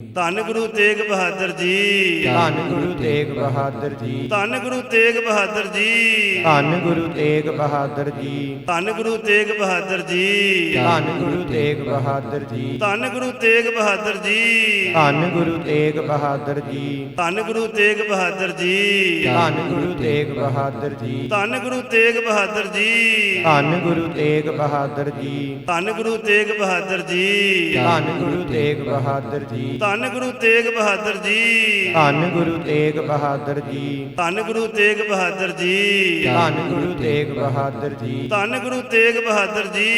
ਧੰਨ ਗੁਰੂ ਤੇਗ ਬਹਾਦਰ ਜੀ ਧੰਨ ਗੁਰੂ ਤੇਗ ਬਹਾਦਰ ਜੀ ਧੰਨ ਗੁਰੂ ਤੇਗ ਬਹਾਦਰ ਜੀ ਧੰਨ ਗੁਰੂ ਤੇਗ ਬਹਾਦਰ ਜੀ ਧੰਨ ਗੁਰੂ ਤੇਗ ਬਹਾਦਰ ਜੀ ਧੰਨ ਗੁਰੂ ਤੇਗ ਬਹਾਦਰ ਜੀ ਧੰਨ ਗੁਰੂ ਤੇਗ ਬਹਾਦਰ ਜੀ ਧੰਨ ਗੁਰੂ ਤੇਗ ਬਹਾਦਰ ਜੀ ਧੰਨ ਗੁਰੂ ਤੇਗ ਬਹਾਦਰ ਜੀ ਧੰਨ ਗੁਰੂ ਤੇਗ ਬਹਾਦਰ ਜੀ ਧੰਨ ਗੁਰੂ ਤੇਗ ਬਹਾਦਰ ਜੀ ਧੰਨ ਗੁਰੂ ਤੇਗ ਬਹਾਦਰ ਜੀ ਧੰਨ ਗੁਰੂ ਤੇਗ ਬਹਾਦਰ ਜੀ ਧੰਨ ਗੁਰੂ ਤੇਗ ਬਹਾਦਰ ਜੀ ਧੰਨ ਗੁਰੂ ਤੇਗ ਬਹਾਦਰ ਜੀ ਧੰਨ ਗੁਰੂ ਤੇਗ ਬਹਾਦਰ ਜੀ ਧੰਨ ਗੁਰੂ ਤੇਗ ਬਹਾਦਰ ਜੀ ਧੰਨ ਗੁਰੂ ਤੇਗ ਬਹਾਦਰ ਜੀ ਧੰਨ ਗੁਰੂ ਤੇਗ ਬਹਾਦਰ ਜੀ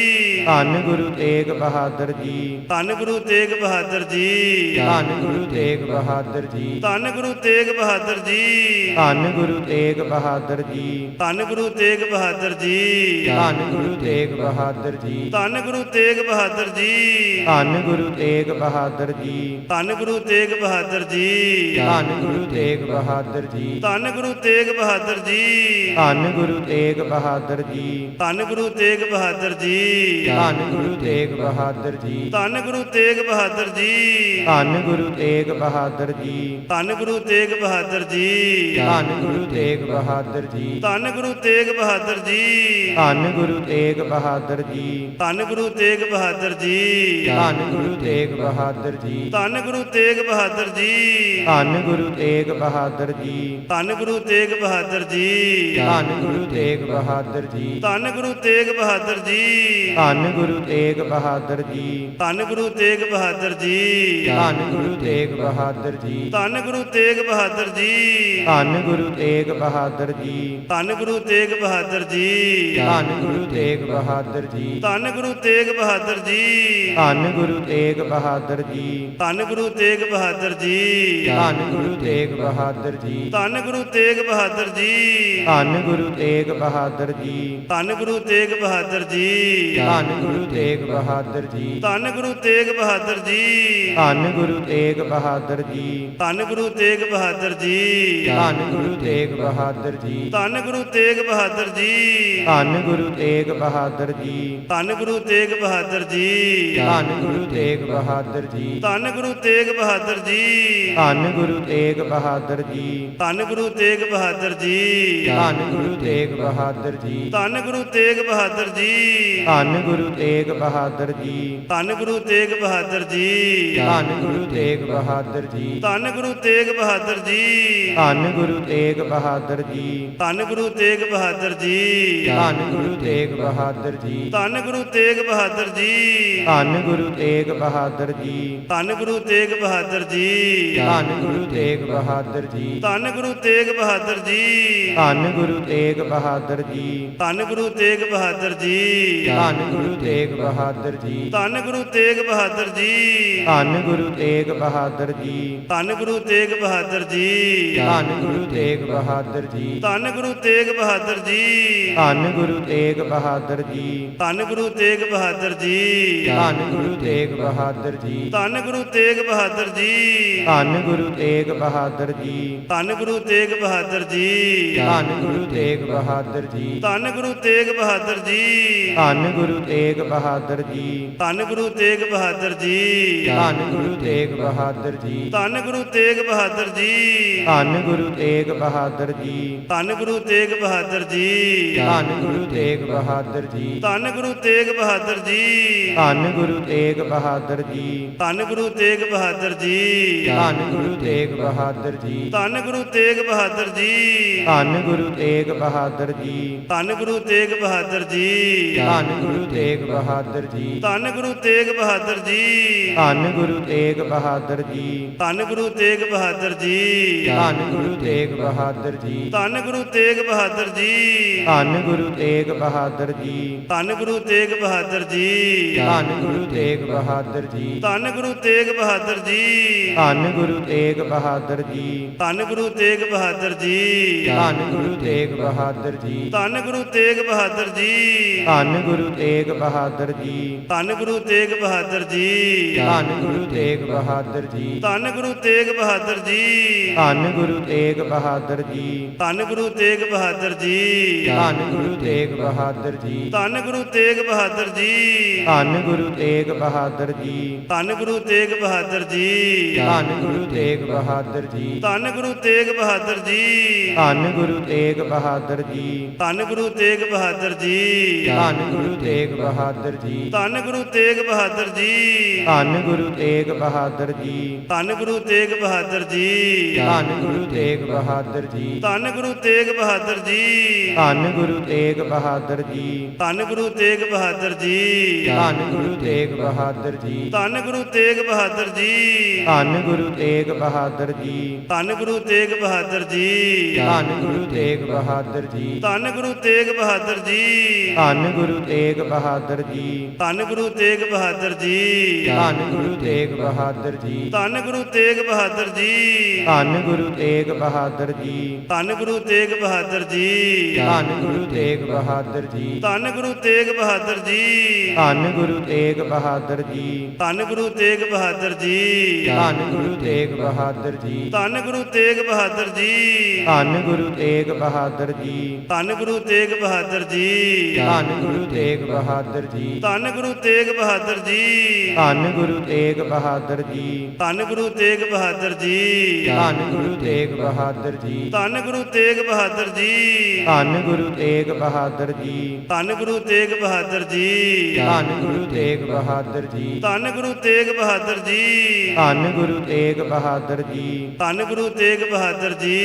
ਧੰਨ ਗੁਰੂ ਤੇਗ ਬਹਾਦਰ ਜੀ ਧੰਨ ਗੁਰੂ ਤੇਗ ਬਹਾਦਰ ਜੀ ਧੰਨ ਗੁਰੂ ਤੇਗ ਬਹਾਦਰ ਜੀ ਧੰਨ ਗੁਰੂ ਤੇਗ ਬਹਾਦਰ ਜੀ ਧੰਨ ਗੁਰੂ ਤੇਗ ਬਹਾਦਰ ਜੀ ਧੰਨ ਗੁਰੂ ਤੇਗ ਬਹਾਦਰ ਜੀ ਧੰਨ ਗੁਰੂ ਤੇਗ ਬਹਾਦਰ ਜੀ ਧੰਨ ਗੁਰੂ ਤੇਗ ਬਹਾਦਰ ਜੀ ਧੰਨ ਗੁਰੂ ਤੇਗ ਬਹਾਦਰ ਜੀ ਧੰਨ ਗੁਰੂ ਤੇਗ ਬਹਾਦਰ ਜੀ ਧੰਨ ਗੁਰੂ ਤੇਗ ਬਹਾਦਰ ਜੀ ਧੰਨ ਗੁਰੂ ਤੇਗ ਬਹਾਦਰ ਜੀ ਧੰਨ ਗੁਰੂ ਤੇਗ ਬਹਾਦਰ ਜੀ ਧੰਨ ਗੁਰੂ ਤੇਗ ਬਹਾਦਰ ਜੀ ਧੰਨ ਗੁਰੂ ਤੇਗ ਬਹਾਦਰ ਜੀ ਧੰਨ ਗੁਰੂ ਤੇਗ ਬਹਾਦਰ ਜੀ ਧੰਨ ਗੁਰੂ ਤੇਗ ਬਹਾਦਰ ਜੀ ਧੰਨ ਗੁਰੂ ਤੇਗ ਬਹਾਦਰ ਜੀ ਧੰਨ ਗੁਰੂ ਤੇਗ ਬਹਾਦਰ ਜੀ ਧੰਨ ਗੁਰੂ ਤੇਗ ਬਹਾਦਰ ਜੀ ਧੰਨ ਗੁਰੂ ਤੇਗ ਬਹਾਦਰ ਜੀ ਧੰਨ ਗੁਰੂ ਤੇਗ ਬਹਾਦਰ ਜੀ ਧੰਨ ਗੁਰੂ ਤੇਗ ਬਹਾਦਰ ਜੀ ਧੰਨ ਗੁਰੂ ਤੇਗ ਬਹਾਦਰ ਜੀ ਧੰਨ ਗੁਰੂ ਤੇਗ ਬਹਾਦਰ ਜੀ ਧੰਨ ਗੁਰੂ ਤੇਗ ਬਹਾਦਰ ਜੀ ਧੰਨ ਗੁਰੂ ਤੇਗ ਬਹਾਦਰ ਜੀ ਧੰਨ ਗੁਰੂ ਤੇਗ ਬਹਾਦਰ ਜੀ ਧੰਨ ਗੁਰੂ ਤੇਗ ਬਹਾਦਰ ਜੀ ਧੰਨ ਗੁਰੂ ਤੇਗ ਬਹਾਦਰ ਜੀ ਧੰਨ ਗੁਰੂ ਤੇਗ ਬਹਾਦਰ ਜੀ ਧੰਨ ਗੁਰੂ ਤੇਗ ਬਹਾਦਰ ਜੀ ਧੰਨ ਗੁਰੂ ਤੇਗ ਬਹਾਦਰ ਜੀ ਧੰਨ ਗੁਰੂ ਤੇਗ ਬਹਾਦਰ ਜੀ ਧੰਨ ਗੁਰੂ ਤੇਗ ਬਹਾਦਰ ਜੀ ਧੰਨ ਗੁਰੂ ਤੇਗ ਬਹਾਦਰ ਜੀ ਧੰਨ ਗੁਰੂ ਤੇਗ ਬਹਾਦਰ ਜੀ ਧੰਨ ਗੁਰੂ ਤੇਗ ਬਹਾਦਰ ਜੀ ਧੰਨ ਗੁਰੂ ਤੇਗ ਬਹਾਦਰ ਜੀ ਧੰਨ ਗੁਰੂ ਤੇਗ ਬਹਾਦਰ ਜੀ ਧੰਨ ਗੁਰੂ ਤੇਗ ਬਹਾਦਰ ਜੀ ਧੰਨ ਗੁਰੂ ਤੇਗ ਬਹਾਦਰ ਜੀ ਧੰਨ ਗੁਰੂ ਤੇਗ ਬਹਾਦਰ ਜੀ ਧੰਨ ਗੁਰੂ ਤੇਗ ਬਹਾਦਰ ਜੀ ਧੰਨ ਗੁਰੂ ਤੇਗ ਬਹਾਦਰ ਜੀ ਧੰਨ ਗੁਰੂ ਤੇਗ ਬਹਾਦਰ ਜੀ ਧੰਨ ਗੁਰੂ ਤੇਗ ਬਹਾਦਰ ਜੀ ਧੰਨ ਗੁਰੂ ਤੇਗ ਬਹਾਦਰ ਜੀ ਧੰਨ ਗੁਰੂ ਤੇਗ ਬਹਾਦਰ ਜੀ ਧੰਨ ਗੁਰੂ ਤੇਗ ਬਹਾਦਰ ਜੀ ਧੰਨ ਗੁਰੂ ਤੇਗ ਬਹਾਦਰ ਜੀ ਧੰਨ ਗੁਰੂ ਤੇਗ ਬਹਾਦਰ ਜੀ ਧੰਨ ਗੁਰੂ ਤੇਗ ਬਹਾਦਰ ਜੀ ਧੰਨ ਗੁਰੂ ਤੇਗ ਬਹਾਦਰ ਜੀ ਧੰਨ ਗੁਰੂ ਤੇਗ ਬਹਾਦਰ ਜੀ ਧੰਨ ਗੁਰੂ ਤੇਗ ਬਹਾਦਰ ਜੀ ਧੰਨ ਗੁਰੂ ਤੇਗ ਬਹਾਦਰ ਜੀ ਧੰਨ ਗੁਰੂ ਤੇਗ ਬਹਾਦਰ ਜੀ ਧੰਨ ਗੁਰੂ ਤੇਗ ਬਹਾਦਰ ਜੀ ਧੰਨ ਗੁਰੂ ਤੇਗ ਬਹਾਦਰ ਜੀ ਧੰਨ ਗੁਰੂ ਤੇਗ ਬਹਾਦਰ ਜੀ ਧੰਨ ਗੁਰੂ ਤੇਗ ਬਹਾਦਰ ਜੀ ਧੰਨ ਗੁਰੂ ਤੇਗ ਬਹਾਦਰ ਜੀ ਧੰਨ ਗੁਰੂ ਤੇਗ ਬਹਾਦਰ ਜੀ ਧੰਨ ਗੁਰੂ ਤੇਗ ਬਹਾਦਰ ਜੀ ਧੰਨ ਗੁਰੂ ਤੇਗ ਬਹਾਦਰ ਜੀ ਧੰਨ ਗੁਰੂ ਤੇਗ ਬਹਾਦਰ ਜੀ ਧੰਨ ਗੁਰੂ ਤੇਗ ਬਹਾਦਰ ਜੀ ਧੰਨ ਗੁਰੂ ਤੇਗ ਬਹਾਦਰ ਜੀ ਧੰਨ ਗੁਰੂ ਤੇਗ ਬਹਾਦਰ ਜੀ ਧੰਨ ਗੁਰੂ ਤੇਗ ਬਹਾਦਰ ਜੀ ਧੰਨ ਗੁਰੂ ਤੇਗ ਬਹਾਦਰ ਜੀ ਧੰਨ ਗੁਰੂ ਤੇਗ ਬਹਾਦਰ ਜੀ ਧੰਨ ਗੁਰੂ ਤੇਗ ਬਹਾਦਰ ਜੀ ਧੰਨ ਗੁਰੂ ਤੇਗ ਬਹਾਦਰ ਜੀ ਧੰਨ ਗੁਰੂ ਤੇਗ ਬਹਾਦਰ ਜੀ ਧੰਨ ਗੁਰੂ ਤੇਗ ਬਹਾਦਰ ਜੀ ਧੰਨ ਗੁਰੂ ਤੇਗ ਬਹਾਦਰ ਜੀ ਧੰਨ ਗੁਰੂ ਤੇਗ ਬਹਾਦਰ ਜੀ ਧੰਨ ਗੁਰੂ ਤੇਗ ਬਹਾਦਰ ਜੀ ਧੰਨ ਗੁਰੂ ਤੇਗ ਬਹਾਦਰ ਜੀ ਧੰਨ ਗੁਰੂ ਤੇਗ ਬਹਾਦਰ ਜੀ ਧੰਨ ਗੁਰੂ ਤੇਗ ਬਹਾਦਰ ਜੀ ਧੰਨ ਗੁਰੂ ਤੇਗ ਬਹਾਦਰ ਜੀ ਧੰਨ ਗੁਰੂ ਤੇਗ ਬਹਾਦਰ ਜੀ ਧੰਨ ਗੁਰੂ ਤੇਗ ਬਹਾਦਰ ਜੀ ਧੰਨ ਗੁਰੂ ਤੇਗ ਬਹਾਦਰ ਜੀ ਧੰਨ ਗੁਰੂ ਤੇਗ ਬਹਾਦਰ ਜੀ ਧੰਨ ਗੁਰੂ ਤੇਗ ਬਹਾਦਰ ਜੀ ਧੰਨ ਗੁਰੂ ਤੇਗ ਬਹਾਦਰ ਜੀ ਧੰਨ ਗੁਰੂ ਤੇਗ ਬਹਾਦਰ ਜੀ ਧੰਨ ਗੁਰੂ ਤੇਗ ਬਹਾਦਰ ਜੀ ਧੰਨ ਗੁਰੂ ਤੇਗ ਬਹਾਦਰ ਜੀ ਧੰਨ ਗੁਰੂ ਤੇਗ ਬਹਾਦਰ ਜੀ ਧੰਨ ਗੁਰੂ ਤੇਗ ਬਹਾਦਰ ਜੀ ਧੰਨ ਗੁਰੂ ਤੇਗ ਬਹਾਦਰ ਜੀ ਧੰਨ ਗੁਰੂ ਤੇਗ ਬਹਾਦਰ ਜੀ ਧੰਨ ਗੁਰੂ ਤੇਗ ਬਹਾਦਰ ਜੀ ਧੰਨ ਗੁਰੂ ਤੇਗ ਬਹਾਦਰ ਜੀ ਧੰਨ ਗੁਰੂ ਤੇਗ ਬਹਾਦਰ ਜੀ ਧੰਨ ਗੁਰੂ ਤੇਗ ਬਹਾਦਰ ਜੀ ਧੰਨ ਗੁਰੂ ਤੇਗ ਬਹਾਦਰ ਜੀ ਧੰਨ ਗੁਰੂ ਤੇਗ ਬਹਾਦਰ ਜੀ ਧੰਨ ਗੁਰੂ ਤੇਗ ਬਹਾਦਰ ਜੀ ਧੰਨ ਗੁਰੂ ਤੇਗ ਬਹਾਦਰ ਜੀ ਧੰਨ ਗੁਰੂ ਤੇਗ ਬਹਾਦਰ ਜੀ ਧੰਨ ਗੁਰੂ ਤੇਗ ਬਹਾਦਰ ਜੀ ਧੰਨ ਗੁਰੂ ਤੇਗ ਬਹਾਦਰ ਜੀ ਧੰਨ ਗੁਰੂ ਤੇਗ ਬਹਾਦਰ ਜੀ ਧੰਨ ਗੁਰੂ ਤੇਗ ਬਹਾਦਰ ਜੀ ਧੰਨ ਗੁਰੂ ਤੇਗ ਬਹਾਦਰ ਜੀ ਧੰਨ ਗੁਰੂ ਤੇਗ ਬਹਾਦਰ ਜੀ ਧੰਨ ਗੁਰੂ ਤੇਗ ਬਹਾਦਰ ਜੀ ਧੰਨ ਗੁਰੂ ਤੇਗ ਬਹਾਦਰ ਜੀ ਧੰਨ ਗੁਰੂ ਤੇਗ ਬਹਾਦਰ ਜੀ ਧੰਨ ਗੁਰੂ ਤੇਗ ਬਹਾਦਰ ਜੀ ਧੰਨ ਗੁਰੂ ਤੇਗ ਬਹਾਦਰ ਜੀ ਧੰਨ ਗੁਰੂ ਤੇਗ ਬਹਾਦਰ ਜੀ ਧੰਨ ਗੁਰੂ ਤੇਗ ਬਹਾਦਰ ਜੀ ਧੰਨ ਗੁਰੂ ਤੇਗ ਬਹਾਦਰ ਜੀ ਧੰਨ ਗੁਰੂ ਤੇਗ ਬਹਾਦਰ ਜੀ ਧੰਨ ਗੁਰੂ ਤੇਗ ਬਹਾਦਰ ਬਹਾਦਰ ਜੀ ਧੰਨ ਗੁਰੂ ਤੇਗ ਬਹਾਦਰ ਜੀ ਧੰਨ ਗੁਰੂ ਤੇਗ ਬਹਾਦਰ ਜੀ ਧੰਨ ਗੁਰੂ ਤੇਗ ਬਹਾਦਰ ਜੀ ਧੰਨ ਗੁਰੂ ਤੇਗ ਬਹਾਦਰ ਜੀ ਧੰਨ ਗੁਰੂ ਤੇਗ ਬਹਾਦਰ ਜੀ ਧੰਨ ਗੁਰੂ ਤੇਗ ਬਹਾਦਰ ਜੀ ਧੰਨ ਗੁਰੂ ਤੇਗ ਬਹਾਦਰ ਜੀ ਧੰਨ ਗੁਰੂ ਤੇਗ ਬਹਾਦਰ ਜੀ ਧੰਨ ਗੁਰੂ ਤੇਗ ਬਹਾਦਰ ਜੀ ਧੰਨ ਗੁਰੂ ਤੇਗ ਬਹਾਦਰ ਜੀ ਧੰਨ ਗੁਰੂ ਤੇਗ ਬਹਾਦਰ ਜੀ ਧੰਨ ਗੁਰੂ ਤੇਗ ਬਹਾਦਰ ਜੀ ਧੰਨ ਗੁਰੂ ਤੇਗ ਬਹਾਦਰ ਜੀ ਧੰਨ ਗੁਰੂ ਤੇਗ ਬਹਾਦਰ ਜੀ ਧੰਨ ਗੁਰੂ ਤੇਗ ਬਹਾਦਰ ਜੀ ਧੰਨ ਗੁਰੂ ਤੇਗ ਬਹਾਦਰ ਜੀ ਧੰਨ ਗੁਰੂ ਤੇਗ ਬਹਾਦਰ ਜੀ ਧੰਨ ਗੁਰੂ ਤੇਗ ਬਹਾਦਰ ਜੀ ਧੰਨ ਗੁਰੂ ਤੇਗ ਬਹਾਦਰ ਜੀ ਧੰਨ ਗੁਰੂ ਤੇਗ ਬਹਾਦਰ ਜੀ ਧੰਨ ਗੁਰੂ ਤੇਗ ਬਹਾਦਰ ਜੀ ਧੰਨ ਗੁਰੂ ਤੇਗ ਬਹਾਦਰ ਜੀ ਧੰਨ ਗੁਰੂ ਤੇਗ ਬਹਾਦਰ ਜੀ ਧੰਨ ਗੁਰੂ ਤੇਗ ਬਹਾਦਰ ਜੀ ਧੰਨ ਗੁਰੂ ਤੇਗ ਬਹਾਦਰ ਜੀ ਧੰਨ ਗੁਰੂ ਤੇਗ ਬਹਾਦਰ ਜੀ ਧੰਨ ਗੁਰੂ ਤੇਗ ਬਹਾਦਰ ਜੀ ਧੰਨ ਗੁਰੂ ਤੇਗ ਬਹਾਦਰ ਜੀ ਧੰਨ ਗੁਰੂ ਤੇਗ ਬਹਾਦਰ ਜੀ ਧੰਨ ਗੁਰੂ ਤੇਗ ਬਹਾਦਰ ਜੀ ਧੰਨ ਗੁਰੂ ਤੇਗ ਬਹਾਦਰ ਜੀ ਧੰਨ ਗੁਰੂ ਤੇਗ ਬਹਾਦਰ ਜੀ ਧੰਨ ਗੁਰੂ ਤੇਗ ਬਹਾਦਰ ਜੀ ਧੰਨ ਗੁਰੂ ਤੇਗ ਬਹਾਦਰ ਜੀ ਧੰਨ ਗੁਰੂ ਤੇਗ ਬਹਾਦਰ ਜੀ ਧੰਨ ਗੁਰੂ ਤੇਗ ਬਹਾਦਰ ਜੀ ਧੰਨ ਗੁਰੂ ਤੇਗ ਬਹਾਦਰ ਜੀ ਧੰਨ ਗੁਰੂ ਤੇਗ ਬਹਾਦਰ ਜੀ ਧੰਨ ਗੁਰੂ ਤੇਗ ਬਹਾਦਰ ਜੀ ਧੰਨ ਗੁਰੂ ਤੇਗ ਬਹਾਦਰ ਜੀ ਧੰਨ ਗੁਰੂ ਤੇਗ ਬਹਾਦਰ ਜੀ ਧੰਨ ਗੁਰੂ ਤੇਗ ਬਹਾਦਰ ਜੀ ਧੰਨ ਗੁਰੂ ਤੇਗ ਬਹਾਦਰ ਜੀ ਧੰਨ ਗੁਰੂ ਤੇਗ ਬਹਾਦਰ ਜੀ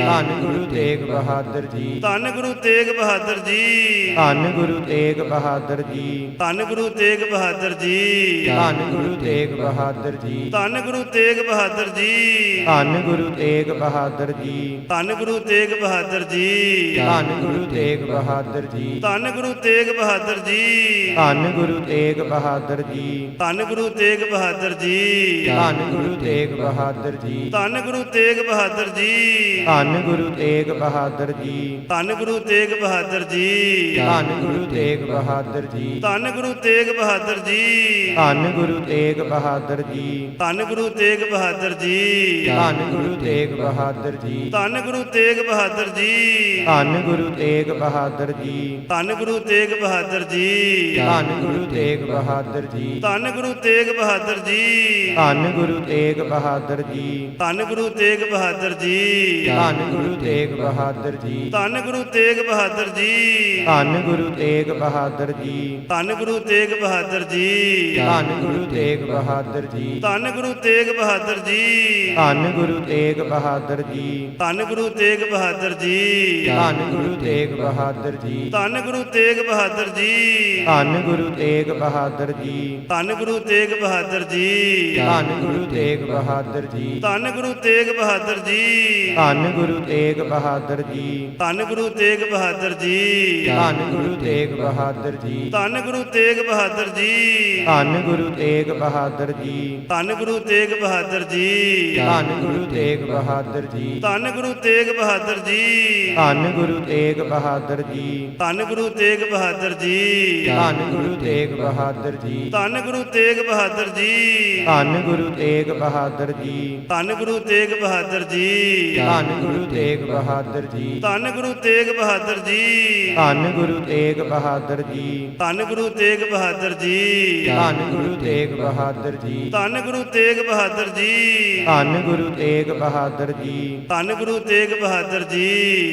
ਧੰਨ ਗੁਰੂ ਤੇਗ ਬਹਾਦਰ ਜੀ ਧੰਨ ਗੁਰੂ ਤੇਗ ਬਹਾਦਰ ਜੀ ਧੰਨ ਗੁਰੂ ਤੇਗ ਬਹਾਦਰ ਜੀ ਧੰਨ ਗੁਰੂ ਤੇਗ ਬਹਾਦਰ ਜੀ ਧੰਨ ਗੁਰੂ ਤੇਗ ਬਹਾਦਰ ਜੀ ਧੰਨ ਗੁਰੂ ਤੇਗ ਬਹਾਦਰ ਜੀ ਧੰਨ ਗੁਰੂ ਤੇਗ ਬਹਾਦਰ ਜੀ ਧੰਨ ਗੁਰੂ ਤੇਗ ਬਹਾਦਰ ਜੀ ਧੰਨ ਗੁਰੂ ਤੇਗ ਬਹਾਦਰ ਜੀ ਧੰਨ ਗੁਰੂ ਤੇਗ ਬਹਾਦਰ ਜੀ ਧੰਨ ਗੁਰੂ ਤੇਗ ਬਹਾਦਰ ਜੀ ਧੰਨ ਗੁਰੂ ਤੇਗ ਬਹਾਦਰ ਜੀ ਧੰਨ ਗੁਰੂ ਤੇਗ ਬਹਾਦਰ ਜੀ ਧੰਨ ਗੁਰੂ ਤੇਗ ਬਹਾਦਰ ਜੀ ਧੰਨ ਗੁਰੂ ਤੇਗ ਬਹਾਦਰ ਜੀ ਧੰਨ ਗੁਰੂ ਤੇਗ ਬਹਾਦਰ ਜੀ ਧੰਨ ਗੁਰੂ ਤੇਗ ਬਹਾਦਰ ਜੀ ਧੰਨ ਗੁਰੂ ਤੇਗ ਬਹਾਦਰ ਜੀ ਧੰਨ ਗੁਰੂ ਤੇਗ ਬਹਾਦਰ ਜੀ ਧੰਨ ਗੁਰੂ ਤੇਗ ਬਹਾਦਰ ਜੀ ਧੰਨ ਗੁਰੂ ਤੇਗ ਬਹਾਦਰ ਜੀ ਧੰਨ ਗੁਰੂ ਤੇਗ ਬਹਾਦਰ ਜੀ ਧੰਨ ਗੁਰੂ ਤੇਗ ਬਹਾਦਰ ਜੀ ਧੰਨ ਗੁਰੂ ਤੇਗ ਬਹਾਦਰ ਜੀ ਧੰਨ ਗੁਰੂ ਤੇਗ ਬਹਾਦਰ ਜੀ ਧੰਨ ਗੁਰੂ ਤੇਗ ਬਹਾਦਰ ਜੀ ਧੰਨ ਗੁਰੂ ਤੇਗ ਬਹਾਦਰ ਜੀ ਧੰਨ ਗੁਰੂ ਤੇਗ ਬਹਾਦਰ ਜੀ ਧੰਨ ਗੁਰੂ ਤੇਗ ਬਹਾਦਰ ਜੀ ਧੰਨ ਗੁਰੂ ਤੇਗ ਬਹਾਦਰ ਜੀ ਧੰਨ ਗੁਰੂ ਤੇਗ ਬਹਾਦਰ ਜੀ ਧੰਨ ਗੁਰੂ ਤੇਗ ਬਹਾਦਰ ਜੀ ਧੰਨ ਗੁਰੂ ਤੇਗ ਬਹਾਦਰ ਜੀ ਧੰਨ ਗੁਰੂ ਤੇਗ ਬਹਾਦਰ ਜੀ ਧੰਨ ਗੁਰੂ ਤੇਗ ਬਹਾਦਰ ਜੀ ਧੰਨ ਗੁਰੂ ਤੇਗ ਬਹਾਦਰ ਜੀ ਧੰਨ ਗੁਰੂ ਤੇਗ ਬਹਾਦਰ ਜੀ ਧੰਨ ਗੁਰੂ ਤੇਗ ਬਹਾਦਰ ਜੀ ਧੰਨ ਗੁਰੂ ਤੇਗ ਬਹਾਦਰ ਜੀ ਧੰਨ ਗੁਰੂ ਤੇਗ ਬਹਾਦਰ ਜੀ ਧੰਨ ਗੁਰੂ ਤੇਗ ਬਹਾਦਰ ਜੀ ਧੰਨ ਗੁਰੂ ਤੇਗ ਬਹਾਦਰ ਜੀ ਧੰਨ ਗੁਰੂ ਤੇਗ ਬਹਾਦਰ ਜੀ ਧੰਨ ਗੁਰੂ ਤੇਗ ਬਹਾਦਰ ਜੀ ਧੰਨ ਗੁਰੂ ਤੇਗ ਬਹਾਦਰ ਜੀ ਧੰਨ ਗੁਰੂ ਤੇਗ ਬਹਾਦਰ ਜੀ ਧੰਨ ਗੁਰੂ ਤੇਗ ਬਹਾਦਰ ਜੀ ਧੰਨ ਗੁਰੂ ਤੇਗ ਬਹਾਦਰ ਜੀ ਧੰਨ ਗੁਰੂ ਤੇਗ ਬਹਾਦਰ ਜੀ ਧੰਨ ਗੁਰੂ ਤੇਗ ਬਹਾਦਰ ਜੀ ਧੰਨ ਗੁਰੂ ਤੇਗ ਬਹਾਦਰ ਜੀ ਧੰਨ ਗੁਰੂ ਤੇਗ ਬਹਾਦਰ ਜੀ ਧੰਨ ਗੁਰੂ ਤੇਗ ਬਹਾਦਰ ਜੀ ਧੰਨ ਗੁਰੂ ਤੇਗ ਬਹਾਦਰ ਜੀ ਧੰਨ ਗੁਰੂ ਤੇਗ ਬਹਾਦਰ ਜੀ ਧੰਨ ਗੁਰੂ ਤੇਗ ਬਹਾਦਰ ਜੀ ਧੰਨ ਗੁਰੂ ਤੇਗ ਬਹਾਦਰ ਜੀ ਧੰਨ ਗੁਰੂ ਤੇਗ ਬਹਾਦਰ ਜੀ ਧੰਨ ਗੁਰੂ ਤੇਗ ਬਹਾਦਰ ਜੀ ਧੰਨ ਗੁਰੂ ਤੇਗ ਬਹਾਦਰ ਜੀ ਧੰਨ ਗੁਰੂ ਤੇਗ ਬਹਾਦਰ ਜੀ ਧੰਨ ਗੁਰੂ ਤੇਗ ਬਹਾਦਰ ਜੀ ਧੰਨ ਗੁਰੂ ਤੇਗ ਬਹਾਦਰ ਜੀ ਧੰਨ ਗੁਰੂ ਤੇਗ ਬਹਾਦਰ ਜੀ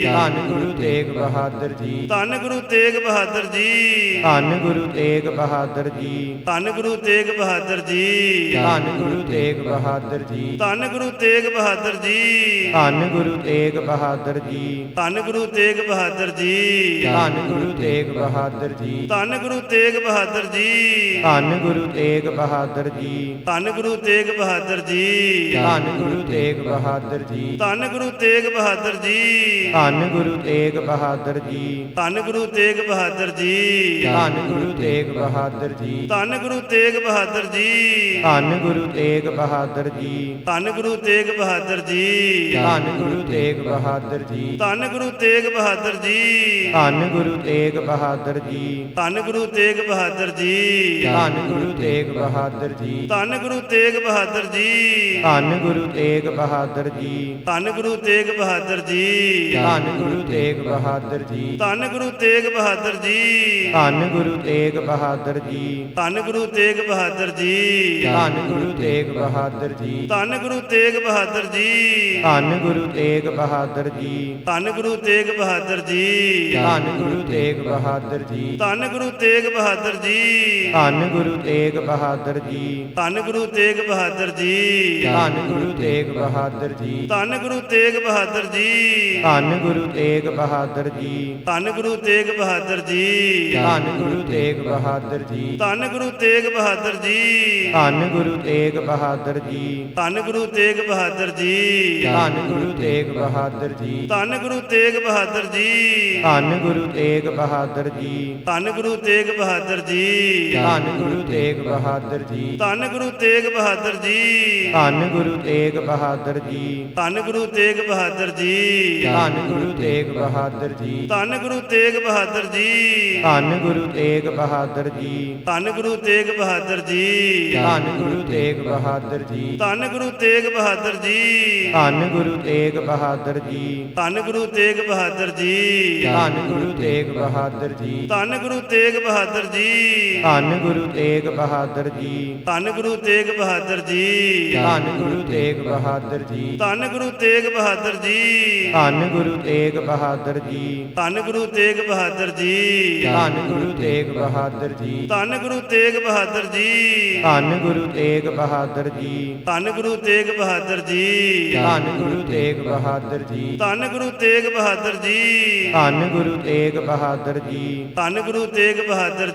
ਧੰਨ ਗੁਰੂ ਤੇਗ ਬਹਾਦਰ ਜੀ ਧੰਨ ਗੁਰੂ ਤੇਗ ਬਹਾਦਰ ਜੀ ਧੰਨ ਗੁਰੂ ਤੇਗ ਬਹਾਦਰ ਜੀ ਧੰਨ ਗੁਰੂ ਤੇਗ ਬਹਾਦਰ ਜੀ ਧੰਨ ਗੁਰੂ ਤੇਗ ਬਹਾਦਰ ਜੀ ਧੰਨ ਗੁਰੂ ਤੇਗ ਬਹਾਦਰ ਜੀ ਧੰਨ ਗੁਰੂ ਤੇਗ ਬਹਾਦਰ ਜੀ ਧੰਨ ਗੁਰੂ ਤੇਗ ਬਹਾਦਰ ਜੀ ਧੰਨ ਗੁਰੂ ਤੇਗ ਬਹਾਦਰ ਜੀ ਧੰਨ ਗੁਰੂ ਤੇਗ ਬਹਾਦਰ ਜੀ ਧੰਨ ਗੁਰੂ ਤੇਗ ਬਹਾਦਰ ਜੀ ਧੰਨ ਗੁਰੂ ਤੇਗ ਬਹਾਦਰ ਜੀ ਧੰਨ ਗੁਰੂ ਤੇਗ ਬਹਾਦਰ ਜੀ ਧੰਨ ਗੁਰੂ ਤੇਗ ਬਹਾਦਰ ਜੀ ਧੰਨ ਗੁਰੂ ਤੇਗ ਬਹਾਦਰ ਜੀ ਧੰਨ ਗੁਰੂ ਤੇਗ ਬਹਾਦਰ ਜੀ ਧੰਨ ਗੁਰੂ ਤੇਗ ਬਹਾਦਰ ਜੀ ਧੰਨ ਗੁਰੂ ਤੇਗ ਬਹਾਦਰ ਜੀ ਧੰਨ ਗੁਰੂ ਤੇਗ ਬਹਾਦਰ ਜੀ ਧੰਨ ਗੁਰੂ ਤੇਗ ਬਹਾਦਰ ਜੀ ਧੰਨ ਗੁਰੂ ਤੇਗ ਬਹਾਦਰ ਜੀ ਧੰਨ ਗੁਰੂ ਤੇਗ ਬਹਾਦਰ ਜੀ ਧੰਨ ਗੁਰੂ ਤੇਗ ਬਹਾਦਰ ਜੀ ਧੰਨ ਗੁਰੂ ਤੇਗ ਬਹਾਦਰ ਜੀ ਧੰਨ ਗੁਰੂ ਤੇਗ ਬਹਾਦਰ ਜੀ ਧੰਨ ਗੁਰੂ ਤੇਗ ਬਹਾਦਰ ਜੀ ਧੰਨ ਗੁਰੂ ਤੇਗ ਬਹਾਦਰ ਜੀ ਧੰਨ ਗੁਰੂ ਤੇਗ ਬਹਾਦਰ ਜੀ ਧੰਨ ਗੁਰੂ ਤੇਗ ਬਹਾਦਰ ਜੀ ਧੰਨ ਗੁਰੂ ਤੇਗ ਬਹਾਦਰ ਜੀ ਧੰਨ ਗੁਰੂ ਤੇਗ ਬਹਾਦਰ ਜੀ ਧੰਨ ਗੁਰੂ ਤੇਗ ਬਹਾਦਰ ਜੀ ਧੰਨ ਗੁਰੂ ਗੁਰੂ ਤੇਗ ਬਹਾਦਰ ਜੀ ਧੰਨ ਗੁਰੂ ਤੇਗ ਬਹਾਦਰ ਜੀ ਧੰਨ ਗੁਰੂ ਤੇਗ ਬਹਾਦਰ ਜੀ ਧੰਨ ਗੁਰੂ ਤੇਗ ਬਹਾਦਰ ਜੀ ਧੰਨ ਗੁਰੂ ਤੇਗ ਬਹਾਦਰ ਜੀ ਧੰਨ ਗੁਰੂ ਤੇਗ ਬਹਾਦਰ ਜੀ ਧੰਨ ਗੁਰੂ ਤੇਗ ਬਹਾਦਰ ਜੀ ਧੰਨ ਗੁਰੂ ਤੇਗ ਬਹਾਦਰ ਜੀ ਧੰਨ ਗੁਰੂ ਤੇਗ ਬਹਾਦਰ ਜੀ ਧੰਨ ਗੁਰੂ ਤੇਗ ਬਹਾਦਰ ਜੀ ਧੰਨ ਗੁਰੂ ਤੇਗ ਬਹਾਦਰ ਜੀ ਧੰਨ ਗੁਰੂ ਤੇਗ ਬਹਾਦਰ ਜੀ ਧੰਨ ਗੁਰੂ ਤੇਗ ਬਹਾਦਰ ਜੀ ਧੰਨ ਗੁਰੂ ਤੇਗ ਬਹਾਦਰ ਜੀ ਧੰਨ ਗੁਰੂ ਤੇਗ ਬਹਾਦਰ ਜੀ ਧੰਨ ਗੁਰੂ ਤੇਗ ਬਹਾਦਰ ਜੀ ਧੰਨ ਗੁਰੂ ਤੇਗ ਬਹਾਦਰ ਜੀ ਧੰਨ ਗੁਰੂ ਤੇਗ ਬਹਾਦਰ ਜੀ ਧੰਨ ਗੁਰੂ ਤੇਗ ਬਹਾਦਰ ਜੀ ਧੰਨ ਗੁਰੂ ਤੇਗ ਬਹਾਦਰ ਜੀ ਧੰਨ ਗੁਰੂ ਤੇਗ ਬਹਾਦਰ ਜੀ ਧੰਨ ਗੁਰੂ ਤੇਗ ਬਹਾਦਰ ਜੀ ਧੰਨ ਗੁਰੂ ਤੇਗ ਬਹਾਦਰ ਜੀ ਧੰਨ ਗੁਰੂ ਤੇਗ ਬਹਾਦਰ ਜੀ ਧੰਨ ਗੁਰੂ ਤੇਗ ਬਹਾਦਰ ਜੀ ਧੰਨ ਗੁਰੂ ਤੇਗ ਬਹਾਦਰ ਜੀ ਧੰਨ ਗੁਰੂ ਤੇਗ ਬਹਾਦਰ ਜੀ ਧੰਨ ਗੁਰੂ ਤੇਗ ਬਹਾਦਰ ਜੀ ਧੰਨ ਗੁਰੂ ਤੇਗ ਬਹਾਦਰ ਜੀ ਧੰਨ ਗੁਰੂ ਤੇਗ ਬਹਾਦਰ ਜੀ ਧੰਨ ਗੁਰੂ ਤੇਗ ਬਹਾਦਰ ਜੀ ਧੰਨ ਗੁਰੂ ਤੇਗ ਬਹਾਦਰ ਜੀ ਧੰਨ ਗੁਰੂ ਤੇਗ ਬਹਾਦਰ ਜੀ ਧੰਨ ਗੁਰੂ ਤੇਗ ਬਹਾਦਰ ਜੀ ਧੰਨ ਗੁਰੂ ਤੇਗ ਬਹਾਦਰ ਜੀ ਧੰਨ ਗੁਰੂ ਤੇਗ ਬਹਾਦਰ ਜੀ ਧੰਨ ਗੁਰੂ ਤੇਗ ਬਹਾਦਰ ਜੀ ਧੰਨ ਗੁਰੂ ਤੇਗ ਬਹਾਦਰ ਜੀ ਧੰਨ ਗੁਰੂ ਤੇਗ ਬਹਾਦਰ ਜੀ ਧੰਨ ਗੁਰੂ ਤੇਗ ਬਹਾਦਰ ਜੀ ਧੰਨ ਗੁਰੂ ਤੇਗ ਬਹਾਦਰ ਜੀ ਧੰਨ ਗੁਰੂ ਤੇਗ ਬਹਾਦਰ ਜੀ ਧੰਨ ਗੁਰੂ ਤੇਗ ਬਹਾਦਰ ਜੀ ਧੰਨ ਗੁਰੂ ਤੇਗ ਬਹਾਦਰ ਜੀ ਧੰਨ ਗੁਰੂ ਤੇਗ ਬਹਾਦਰ ਜੀ ਧੰਨ ਗੁਰੂ ਤੇਗ ਬਹਾਦਰ ਜੀ ਧੰਨ ਗੁਰੂ ਤੇਗ ਬਹਾਦਰ ਜੀ ਧੰਨ ਗੁਰੂ ਤੇਗ ਬਹਾਦਰ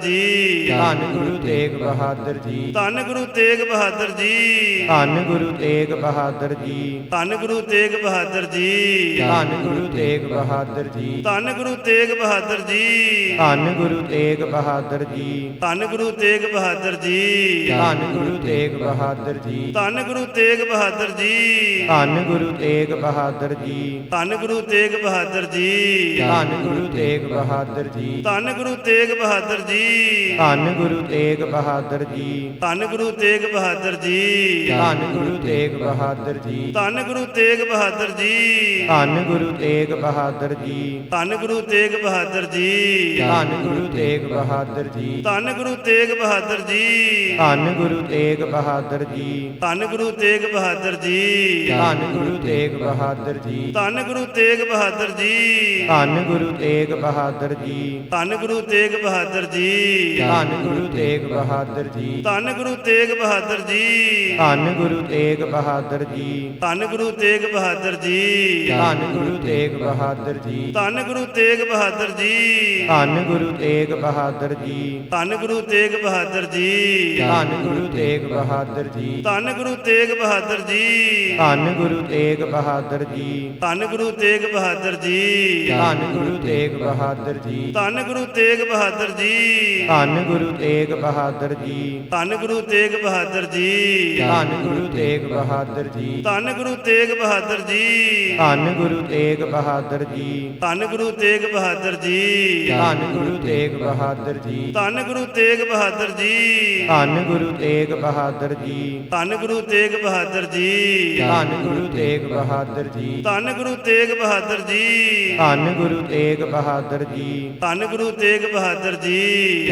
ਜੀ ਧੰਨ ਗੁਰੂ ਤੇਗ ਬਹਾਦਰ ਜੀ ਧੰਨ ਗੁਰੂ ਤੇਗ ਬਹਾਦਰ ਜੀ ਧੰਨ ਗੁਰੂ ਤੇਗ ਬਹਾਦਰ ਜੀ ਧੰਨ ਗੁਰੂ ਤੇਗ ਬਹਾਦਰ ਜੀ ਧੰਨ ਗੁਰੂ ਤੇਗ ਬਹਾਦਰ ਜੀ ਧੰਨ ਗੁਰੂ ਤੇਗ ਬਹਾਦਰ ਜੀ ਧੰਨ ਗੁਰੂ ਤੇਗ ਬਹਾਦਰ ਜੀ ਧੰਨ ਗੁਰੂ ਤੇਗ ਬਹਾਦਰ ਜੀ ਧੰਨ ਗੁਰੂ ਤੇਗ ਬਹਾਦਰ ਜੀ ਧੰਨ ਗੁਰੂ ਤੇਗ ਬਹਾਦਰ ਜੀ ਧੰਨ ਗੁਰੂ ਤੇਗ ਬਹਾਦਰ ਜੀ ਧੰਨ ਗੁਰੂ ਤੇਗ ਬਹਾਦਰ ਜੀ ਧੰਨ ਗੁਰੂ ਤੇਗ ਬਹਾਦਰ ਜੀ ਧੰਨ ਗੁਰੂ ਤੇਗ ਬਹਾਦਰ ਜੀ ਧੰਨ ਗੁਰੂ ਤੇਗ ਬਹਾਦਰ ਜੀ ਧੰਨ ਗੁਰੂ ਤੇਗ ਬਹਾਦਰ ਜੀ ਧੰਨ ਗੁਰੂ ਤੇਗ ਬਹਾਦਰ ਜੀ ਧੰਨ ਗੁਰੂ ਤੇਗ ਬਹਾਦਰ ਜੀ ਧੰਨ ਗੁਰੂ ਤੇਗ ਬਹਾਦਰ ਜੀ ਧੰਨ ਗੁਰੂ ਤੇਗ ਬਹਾਦਰ ਜੀ ਧੰਨ ਗੁਰੂ ਤੇਗ ਬਹਾਦਰ ਜੀ ਧੰਨ ਗੁਰੂ ਤੇਗ ਬਹਾਦਰ ਜੀ ਧੰਨ ਗੁਰੂ ਤੇਗ ਬਹਾਦਰ ਜੀ ਧੰਨ ਗੁਰੂ ਤੇਗ ਬਹਾਦਰ ਜੀ ਧੰਨ ਗੁਰੂ ਤੇਗ ਬਹਾਦਰ ਜੀ ਧੰਨ ਗੁਰੂ ਤੇਗ ਬਹਾਦਰ ਜੀ ਧੰਨ ਗੁਰੂ ਤੇਗ ਬਹਾਦਰ ਜੀ ਧੰਨ ਗੁਰੂ ਤੇਗ ਬਹਾਦਰ ਜੀ ਧੰਨ ਗੁਰੂ ਤੇਗ ਬਹਾਦਰ ਜੀ ਧੰਨ ਗੁਰੂ ਤੇਗ ਬਹਾਦਰ ਜੀ ਧੰਨ ਗੁਰੂ ਤੇਗ ਬਹਾਦਰ ਜੀ ਧੰਨ ਗੁਰੂ ਤੇਗ ਬਹਾਦਰ ਜੀ ਧੰਨ ਗੁਰੂ ਤੇਗ ਬਹਾਦਰ ਜੀ ਧੰਨ ਗੁਰੂ ਤੇਗ ਬਹਾਦਰ ਜੀ ਧੰਨ ਗੁਰੂ ਤੇਗ ਬਹਾਦਰ ਜੀ ਧੰਨ ਗੁਰੂ ਤੇਗ ਬਹਾਦਰ ਜੀ ਧੰਨ ਗੁਰੂ ਤੇਗ ਬਹਾਦਰ ਜੀ ਧੰਨ ਗੁਰੂ ਤੇਗ ਬਹਾਦਰ ਜੀ ਧੰਨ ਗੁਰੂ ਤੇਗ ਬਹਾਦਰ ਜੀ ਧੰਨ ਗੁਰੂ ਤੇਗ ਬਹਾਦਰ ਜੀ ਧੰਨ ਗੁਰੂ ਤੇਗ ਬਹਾਦਰ ਜੀ ਧੰਨ ਗੁਰੂ ਤੇਗ ਬਹਾਦਰ ਜੀ ਧੰਨ ਗੁਰੂ ਤੇਗ ਬਹਾਦਰ ਜੀ ਧੰਨ ਗੁਰੂ ਤੇਗ ਬਹਾਦਰ ਜੀ ਧੰਨ ਗੁਰੂ ਤੇਗ ਬਹਾਦਰ ਜੀ ਧੰਨ ਗੁਰੂ ਤੇਗ ਬਹਾਦਰ ਜੀ ਧੰਨ ਗੁਰੂ ਤੇਗ ਬਹਾਦਰ ਜੀ ਧੰਨ ਗੁਰੂ ਤੇਗ ਬਹਾਦਰ ਜੀ ਧੰਨ ਗੁਰੂ ਤੇਗ ਬਹਾਦਰ ਜੀ ਧੰਨ ਗੁਰੂ ਤੇਗ ਬਹਾਦਰ ਜੀ ਧੰਨ ਗੁਰੂ ਤੇਗ ਬਹਾਦਰ ਜੀ ਧੰਨ ਗੁਰੂ ਤੇਗ ਬਹਾਦਰ ਜੀ ਧੰਨ ਗੁਰੂ ਤੇਗ ਬਹਾਦਰ ਜੀ ਧੰਨ ਗੁਰੂ ਤੇਗ ਬਹਾਦਰ ਜੀ ਧੰਨ ਗੁਰੂ ਤੇਗ ਬਹਾਦਰ ਜੀ ਧੰਨ ਗੁਰੂ ਤੇਗ ਬਹਾਦਰ ਜੀ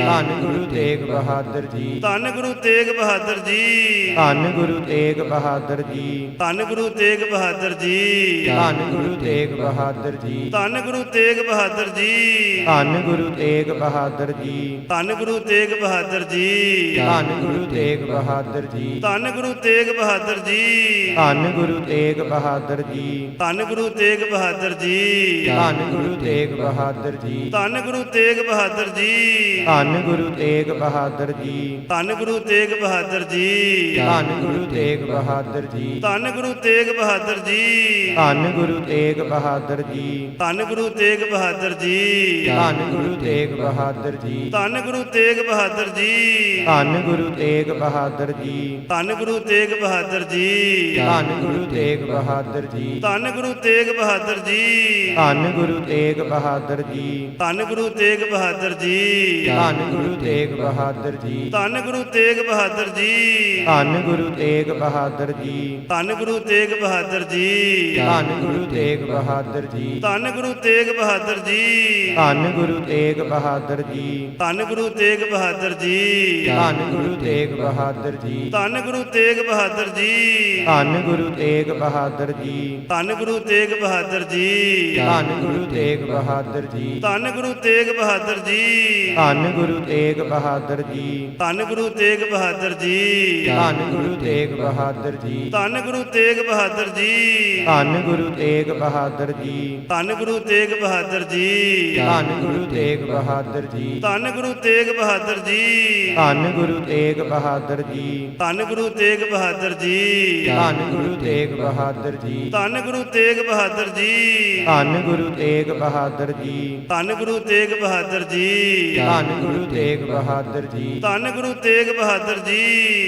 ਧੰਨ ਗੁਰੂ ਤੇਗ ਬਹਾਦਰ ਜੀ ਧੰਨ ਗੁਰੂ ਤੇਗ ਬਹਾਦਰ ਜੀ ਧੰਨ ਗੁਰੂ ਤੇਗ ਬਹਾਦਰ ਜੀ ਧੰਨ ਗੁਰੂ ਤੇਗ ਬਹਾਦਰ ਜੀ ਧੰਨ ਗੁਰੂ ਤੇਗ ਬਹਾਦਰ ਜੀ ਧੰਨ ਗੁਰੂ ਤੇਗ ਬਹਾਦਰ ਜੀ ਧੰਨ ਗੁਰੂ ਤੇਗ ਬਹਾਦਰ ਜੀ ਧੰਨ ਗੁਰੂ ਤੇਗ ਬਹਾਦਰ ਜੀ ਧੰਨ ਗੁਰੂ ਤੇਗ ਬਹਾਦਰ ਜੀ ਧੰਨ ਗੁਰੂ ਤੇਗ ਬਹਾਦਰ ਜੀ ਧੰਨ ਗੁਰੂ ਤੇਗ ਬਹਾਦਰ ਜੀ ਧੰਨ ਗੁਰੂ ਤੇਗ ਬਹਾਦਰ ਜੀ ਧੰਨ ਗੁਰੂ ਤੇਗ ਬਹਾਦਰ ਜੀ ਧੰਨ ਗੁਰੂ ਤੇਗ ਬਹਾਦਰ ਜੀ ਧੰਨ ਗੁਰੂ ਤੇਗ ਬਹਾਦਰ ਜੀ ਧੰਨ ਗੁਰੂ ਤੇਗ ਬਹਾਦਰ ਜੀ ਧੰਨ ਗੁਰੂ ਤੇਗ ਬਹਾਦਰ ਜੀ ਧੰਨ ਗੁਰੂ ਤੇਗ ਬਹਾਦਰ ਜੀ ਧੰਨ ਗੁਰੂ ਤੇਗ ਬਹਾਦਰ ਜੀ ਧੰਨ ਗੁਰੂ ਤੇਗ ਬਹਾਦਰ ਜੀ ਧੰਨ ਗੁਰੂ ਤੇਗ ਬਹਾਦਰ ਜੀ ਧੰਨ ਗੁਰੂ ਤੇਗ ਬਹਾਦਰ ਜੀ ਧੰਨ ਗੁਰੂ ਤੇਗ ਬਹਾਦਰ ਜੀ ਧੰਨ ਗੁਰੂ ਤੇਗ ਬਹਾਦਰ ਜੀ ਧੰਨ ਗੁਰੂ ਤੇਗ ਬਹਾਦਰ ਜੀ ਧੰਨ ਗੁਰੂ ਤੇਗ ਬਹਾਦਰ ਜੀ ਧੰਨ ਗੁਰੂ ਤੇਗ ਬਹਾਦਰ ਜੀ ਧੰਨ ਗੁਰੂ ਤੇਗ ਬਹਾਦਰ ਜੀ ਧੰਨ ਗੁਰੂ ਤੇਗ ਬਹਾਦਰ ਜੀ ਧੰਨ ਗੁਰੂ ਤੇਗ ਬਹਾਦਰ ਜੀ ਧੰਨ ਗੁਰੂ ਤੇਗ ਬਹਾਦਰ ਜੀ ਧੰਨ ਗੁਰੂ ਤੇਗ ਬਹਾਦਰ ਜੀ ਧੰਨ ਗੁਰੂ ਤੇਗ ਬਹਾਦਰ ਜੀ ਧੰਨ ਗੁਰੂ ਤੇਗ ਬਹਾਦਰ ਜੀ ਧੰਨ ਗੁਰੂ ਤੇਗ ਬਹਾਦਰ ਜੀ ਧੰਨ ਗੁਰੂ ਤੇਗ ਬਹਾਦਰ ਜੀ ਧੰਨ ਗੁਰੂ ਤੇਗ ਬਹਾਦਰ ਜੀ ਧੰਨ ਗੁਰੂ ਤੇਗ ਬਹਾਦਰ ਜੀ ਧੰਨ ਗੁਰੂ ਤੇਗ ਬਹਾਦਰ ਜੀ ਧੰਨ ਗੁਰੂ ਤੇਗ ਬਹਾਦਰ ਜੀ ਧੰਨ ਗੁਰੂ ਤੇਗ ਬਹਾਦਰ ਜੀ ਧੰਨ ਗੁਰੂ ਤੇਗ ਬਹਾਦਰ ਜੀ ਧੰਨ ਗੁਰੂ ਤੇਗ ਬਹਾਦਰ ਜੀ ਧੰਨ ਗੁਰੂ ਤੇਗ ਬਹਾਦਰ ਜੀ ਧੰਨ ਗੁਰੂ ਤੇਗ ਬਹਾਦਰ ਜੀ ਧੰਨ ਗੁਰੂ ਤੇਗ ਬਹਾਦਰ ਜੀ ਧੰਨ ਗੁਰੂ ਤੇਗ ਬਹਾਦਰ ਜੀ ਧੰਨ ਗੁਰੂ ਤੇਗ ਬਹਾਦਰ ਜੀ ਧੰਨ ਗੁਰੂ ਤੇਗ ਬਹਾਦਰ ਜੀ ਧੰਨ ਗੁਰੂ ਤੇਗ ਬਹਾਦਰ ਜੀ ਧੰਨ ਗੁਰੂ ਤੇਗ ਬਹਾਦਰ ਜੀ ਧੰਨ ਗੁਰੂ ਤੇਗ ਬਹਾਦਰ ਜੀ ਧੰਨ ਗੁਰੂ ਤੇਗ ਬਹਾਦਰ ਜੀ ਧੰਨ ਗੁਰੂ ਤੇਗ ਬਹਾਦਰ ਜੀ ਧੰਨ ਗੁਰੂ ਤੇਗ ਬਹਾਦਰ ਜੀ ਧੰਨ ਗੁਰੂ ਤੇਗ ਬਹਾਦਰ ਜੀ ਧੰਨ ਗੁਰੂ ਤੇਗ ਬਹਾਦਰ ਜੀ ਧੰਨ ਗੁਰੂ ਤੇਗ ਬਹਾਦਰ ਜੀ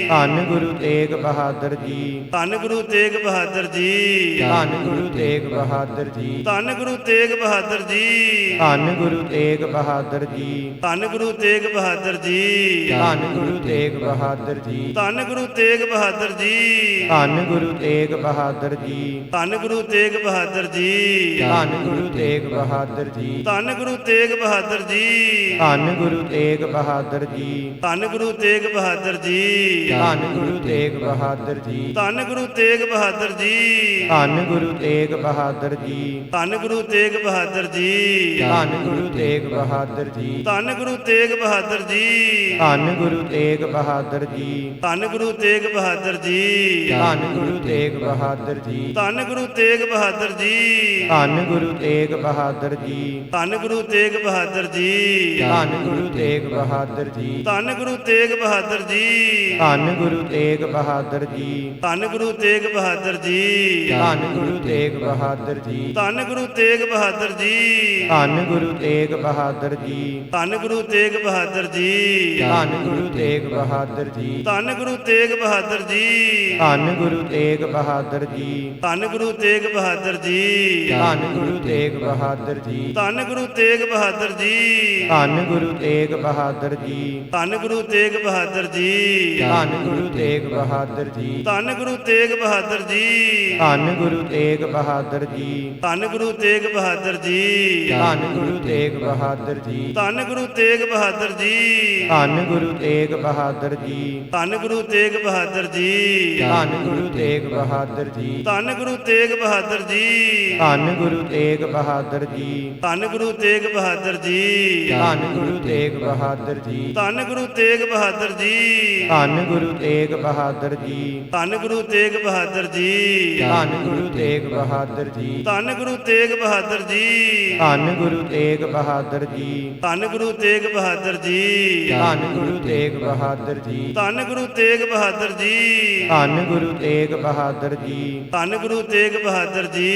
ਧੰਨ ਗੁਰੂ ਤੇਗ ਬਹਾਦਰ ਜੀ ਧੰਨ ਗੁਰੂ ਤੇਗ ਬਹਾਦਰ ਜੀ ਧੰਨ ਗੁਰੂ ਤੇਗ ਬਹਾਦਰ ਜੀ ਧੰਨ ਗੁਰੂ ਤੇਗ ਬਹਾਦਰ ਜੀ ਧੰਨ ਗੁਰੂ ਤੇਗ ਬਹਾਦਰ ਜੀ ਧੰਨ ਗੁਰੂ ਤੇਗ ਬਹਾਦਰ ਜੀ ਧੰਨ ਗੁਰੂ ਤੇਗ ਬਹਾਦਰ ਜੀ ਧੰਨ ਗੁਰੂ ਤੇਗ ਬਹਾਦਰ ਜੀ ਧੰਨ ਗੁਰੂ ਤੇਗ ਬਹਾਦਰ ਜੀ ਧੰਨ ਗੁਰੂ ਤੇਗ ਬਹਾਦਰ ਜੀ ਧੰਨ ਗੁਰੂ ਤੇਗ ਬਹਾਦਰ ਜੀ ਧੰਨ ਗੁਰੂ ਤੇਗ ਬਹਾਦਰ ਜੀ ਧੰਨ ਗੁਰੂ ਤੇਗ ਬਹਾਦਰ ਜੀ ਧੰਨ ਗੁਰੂ ਤੇਗ ਬਹਾਦਰ ਜੀ ਧੰਨ ਗੁਰੂ ਤੇਗ ਬਹਾਦਰ ਜੀ ਧੰਨ ਗੁਰੂ ਤੇਗ ਬਹਾਦਰ ਜੀ ਧੰਨ ਗੁਰੂ ਤੇਗ ਬਹਾਦਰ ਜੀ ਧੰਨ ਗੁਰੂ ਤੇਗ ਬਹਾਦਰ ਜੀ ਧੰਨ ਗੁਰੂ ਤੇਗ ਬਹਾਦਰ ਜੀ ਧੰਨ ਗੁਰੂ ਤੇਗ ਬਹਾਦਰ ਜੀ ਧੰਨ ਗੁਰੂ ਤੇਗ ਬਹਾਦਰ ਜੀ ਧੰਨ ਗੁਰੂ ਤੇਗ ਬਹਾਦਰ ਜੀ ਧੰਨ ਗੁਰੂ ਤੇਗ ਬਹਾਦਰ ਜੀ ਧੰਨ ਗੁਰੂ ਤੇਗ ਬਹਾਦਰ ਜੀ ਧੰਨ ਗੁਰੂ ਤੇਗ ਬਹਾਦਰ ਜੀ ਧੰਨ ਗੁਰੂ ਤੇਗ ਬਹਾਦਰ ਜੀ ਧੰਨ ਗੁਰੂ ਤੇਗ ਬਹਾਦਰ ਜੀ ਧੰਨ ਗੁਰੂ ਤੇਗ ਬਹਾਦਰ ਜੀ ਧੰਨ ਗੁਰੂ ਤੇਗ ਬਹਾਦਰ ਜੀ ਧੰਨ ਗੁਰੂ ਤੇਗ ਬਹਾਦਰ ਜੀ ਧੰਨ ਗੁਰੂ ਤੇਗ ਬਹਾਦਰ ਜੀ ਧੰਨ ਗੁਰੂ ਤੇਗ ਬਹਾਦਰ ਜੀ ਧੰਨ ਗੁਰੂ ਤੇਗ ਬਹਾਦਰ ਜੀ ਧੰਨ ਗੁਰੂ ਤੇਗ ਬਹਾਦਰ ਜੀ ਧੰਨ ਗੁਰੂ ਤੇਗ ਬਹਾਦਰ ਜੀ ਧੰਨ ਗੁਰੂ ਤੇਗ ਬਹਾਦਰ ਜੀ ਧੰਨ ਗੁਰੂ ਤੇਗ ਬਹਾਦਰ ਜੀ ਧੰਨ ਗੁਰੂ ਤੇਗ ਬਹਾਦਰ ਜੀ ਧੰਨ ਗੁਰੂ ਤੇਗ ਬਹਾਦਰ ਜੀ ਧੰਨ ਗੁਰੂ ਤੇਗ ਬਹਾਦਰ ਜੀ ਧੰਨ ਗੁਰੂ ਤੇਗ ਬਹਾਦਰ ਜੀ ਧੰਨ ਗੁਰੂ ਤੇਗ ਬਹਾਦਰ ਜੀ ਧੰਨ ਗੁਰੂ ਤੇਗ ਬਹਾਦਰ ਜੀ ਧੰਨ ਗੁਰੂ ਤੇਗ ਬਹਾਦਰ ਜੀ ਧੰਨ ਗੁਰੂ ਤੇਗ ਬਹਾਦਰ ਜੀ ਧੰਨ ਗੁਰੂ ਤੇਗ ਬਹਾਦਰ ਜੀ ਧੰਨ ਗੁਰੂ ਤੇਗ ਬਹਾਦਰ ਜੀ ਧੰਨ ਗੁਰੂ ਤੇਗ ਬਹਾਦਰ ਜੀ ਧੰਨ ਗੁਰੂ ਤੇਗ ਬਹਾਦਰ ਜੀ ਧੰਨ ਗੁਰੂ ਤੇਗ ਬਹਾਦਰ ਜੀ ਧੰਨ ਗੁਰੂ ਤੇਗ ਬਹਾਦਰ ਜੀ ਧੰਨ ਗੁਰੂ ਤੇਗ ਬਹਾਦਰ ਜੀ ਧੰਨ ਗੁਰੂ ਤੇਗ ਬਹਾਦਰ ਜੀ ਧੰਨ ਗੁਰੂ ਤੇਗ ਬਹਾਦਰ ਜੀ ਧੰਨ ਗੁਰੂ ਤੇਗ ਬਹਾਦਰ ਜੀ ਧੰਨ ਗੁਰੂ ਤੇਗ ਬਹਾਦਰ ਜੀ ਧੰਨ ਗੁਰੂ ਤੇਗ ਬਹਾਦਰ ਜੀ ਧੰਨ ਗੁਰੂ ਤੇਗ ਬਹਾਦਰ ਜੀ ਧੰਨ ਗੁਰੂ ਤੇਗ ਬਹਾਦਰ ਜੀ ਧੰਨ ਗੁਰੂ ਤੇਗ ਬਹਾਦਰ ਜੀ ਧੰਨ ਗੁਰੂ ਤੇਗ ਬਹਾਦਰ ਜੀ ਧੰਨ ਗੁਰੂ ਤੇਗ ਬਹਾਦਰ ਜੀ ਧੰਨ ਗੁਰੂ ਤੇਗ ਬਹਾਦਰ ਜੀ ਧੰਨ ਗੁਰੂ ਤੇਗ ਬਹਾਦਰ ਜੀ ਧੰਨ ਗੁਰੂ ਤੇਗ ਬਹਾਦਰ ਜੀ ਧੰਨ ਗੁਰੂ ਤੇਗ ਬਹਾਦਰ ਜੀ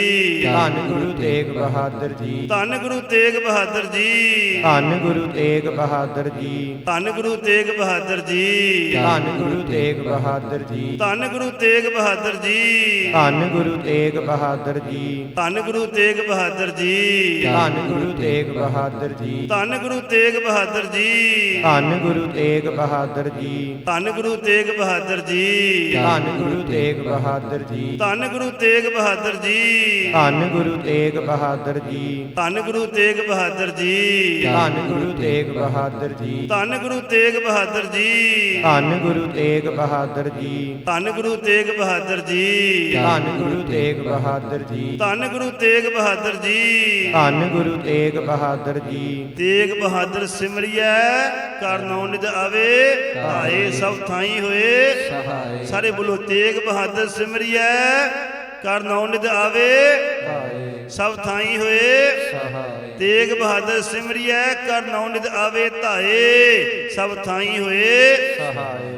ਧੰਨ ਗੁਰੂ ਤੇਗ ਬਹਾਦਰ ਜੀ ਧੰਨ ਗੁਰੂ ਤੇਗ ਬਹਾਦਰ ਜੀ ਧੰਨ ਗੁਰੂ ਤੇਗ ਬਹਾਦਰ ਜੀ ਧੰਨ ਗੁਰੂ ਤੇਗ ਬਹਾਦਰ ਜੀ ਧੰਨ ਗੁਰੂ ਤੇਗ ਬਹਾਦਰ ਜੀ ਧੰਨ ਗੁਰੂ ਤੇਗ ਬਹਾਦਰ ਜੀ ਧੰਨ ਗੁਰੂ ਤੇਗ ਬਹਾਦਰ ਜੀ ਧੰਨ ਗੁਰੂ ਤੇਗ ਬਹਾਦਰ ਜੀ ਧੰਨ ਗੁਰੂ ਤੇਗ ਬਹਾਦਰ ਜੀ ਧੰਨ ਗੁਰੂ ਤੇਗ ਬਹਾਦਰ ਜੀ ਧੰਨ ਗੁਰੂ ਤੇਗ ਬਹਾਦਰ ਜੀ ਧੰਨ ਗੁਰੂ ਤੇਗ ਬਹਾਦਰ ਜੀ ਧੰਨ ਗੁਰੂ ਤੇਗ ਬਹਾਦਰ ਜੀ ਧੰਨ ਗੁਰੂ ਤੇਗ ਬਹਾਦਰ ਜੀ ਧੰਨ ਗੁਰੂ ਤੇਗ ਬਹਾਦਰ ਜੀ ਧੰਨ ਗੁਰੂ ਤੇਗ ਬਹਾਦਰ ਜੀ ਧੰਨ ਗੁਰੂ ਤੇਗ ਬਹਾਦਰ ਜੀ ਧੰਨ ਗੁਰੂ ਤੇਗ ਬਹਾਦਰ ਜੀ ਧੰਨ ਗੁਰੂ ਤੇਗ ਬਹਾਦਰ ਜੀ ਧੰਨ ਗੁਰੂ ਤੇਗ ਬਹਾਦਰ ਜੀ ਧੰਨ ਗੁਰੂ ਤੇਗ ਬਹਾਦਰ ਜੀ ਧੰਨ ਗੁਰੂ ਤੇਗ ਬਹਾਦਰ ਜੀ ਧੰਨ ਗੁਰੂ ਤੇਗ ਬਹਾਦਰ ਜੀ ਤੇਗ ਬਹਾਦਰ ਸਿਮਰਿਐ ਕਰ ਨੌ ਨਿਦ ਆਵੇ ਧਾਏ ਸਭ ਥਾਈ ਹੋਏ। ਸਹਾਏ ਸਾਰੇ ਬੋਲੋ, ਤੇਗ ਬਹਾਦਰ ਸਿਮਰਿਐ ਕਰ ਨੌ ਨਿਦ ਆਵੇ। ਸਹਾਏ ਸਭ ਥਾਈ ਹੋਏ। ਸਹਾਏ ਤੇਗ ਬਹਾਦਰ ਸਿਮਰਿਐ ਕਰ ਨੌ ਨਿਦ ਆਵੇ ਧਾਏ। ਸਭ ਥਾਈ ਹੋਏ। ਸਹਾਏ